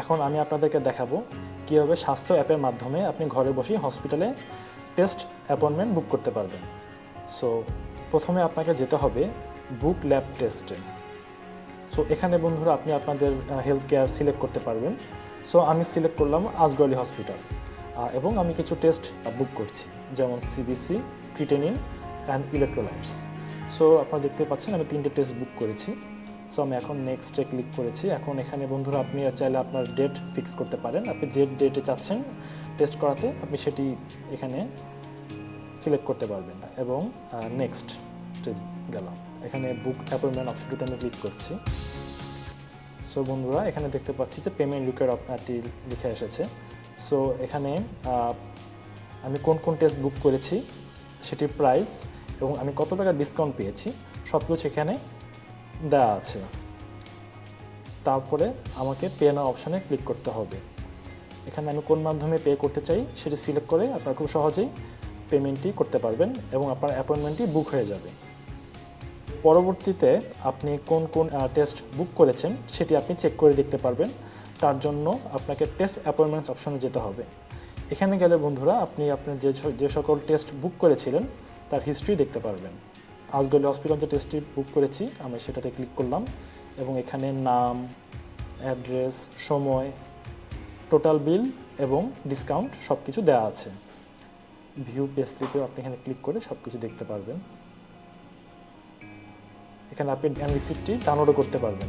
এখন আমি আপনাদেরকে দেখাবো কীভাবে স্বাস্থ্য অ্যাপের মাধ্যমে আপনি ঘরে বসেই হসপিটালে টেস্ট অ্যাপয়েন্টমেন্ট বুক করতে পারবেন। সো প্রথমে আপনাকে যেতে হবে বুক ল্যাব টেস্টে সো এখানে বন্ধুরা আপনি আপনাদের হেলথ কেয়ার সিলেক্ট করতে পারবেন। সো আমি সিলেক্ট করলাম আজগলি হসপিটাল এবং আমি কিছু টেস্ট বুক করছি। যেমন CBC creatinine and electrolytes so আপনারা দেখতে পাচ্ছেন আমি তিনটে টেস্ট বুক করেছি। সো আমি এখন নেক্সটে ক্লিক করেছি। এখন এখানে বন্ধুরা, আপনি চাইলে আপনার ডেট ফিক্স করতে পারেন। আপনি যে ডেটে চাচ্ছেন টেস্ট করাতে, আপনি সেটি এখানে সিলেক্ট করতে পারবেন। এবং নেক্সট গেলাম। এখানে বুক অ্যাপয়েন্টমেন্ট অপশনটিতে আমি ক্লিক করছি। সো বন্ধুরা, এখানে দেখতে পাচ্ছি যে পেমেন্ট লুকের আপনারটি লিখে এসেছে। সো এখানে আমি কোন কোন টেস্ট বুক করেছি, সেটির প্রাইস এবং আমি কত টাকা ডিসকাউন্ট পেয়েছি সব কিছু এখানে দেওয়া আছে। তারপরে আমাকে পে না অপশানে ক্লিক করতে হবে। এখানে আমি কোন মাধ্যমে পে করতে চাই সেটি সিলেক্ট করে আপনারা খুব সহজেই পেমেন্টটি করতে পারবেন এবং আপনার অ্যাপয়েন্টমেন্টটি বুক হয়ে যাবে। পরবর্তীতে আপনি কোন কোন টেস্ট বুক করেছেন সেটি আপনি চেক করে দেখতে পারবেন। তার জন্য আপনাকে টেস্ট অ্যাপয়েন্টমেন্টস অপশনে যেতে হবে। এখানে গেলে বন্ধুরা আপনি আপনার যে যে সকল টেস্ট বুক করেছিলেন তার হিস্ট্রি দেখতে পারবেন। আজগলি হসপিটাল যে টেস্টটি বুক করেছি আমি সেটাতে ক্লিক করলাম এবং এখানে নাম অ্যাড্রেস সময় টোটাল বিল এবং ডিসকাউন্ট সব কিছু দেওয়া আছে ভিউ পেজ আপনি এখানে ক্লিক করে সব কিছু দেখতে পারবেন। এখানে আপনি রিসিপ্টটি ডাউনলোডও করতে পারবেন।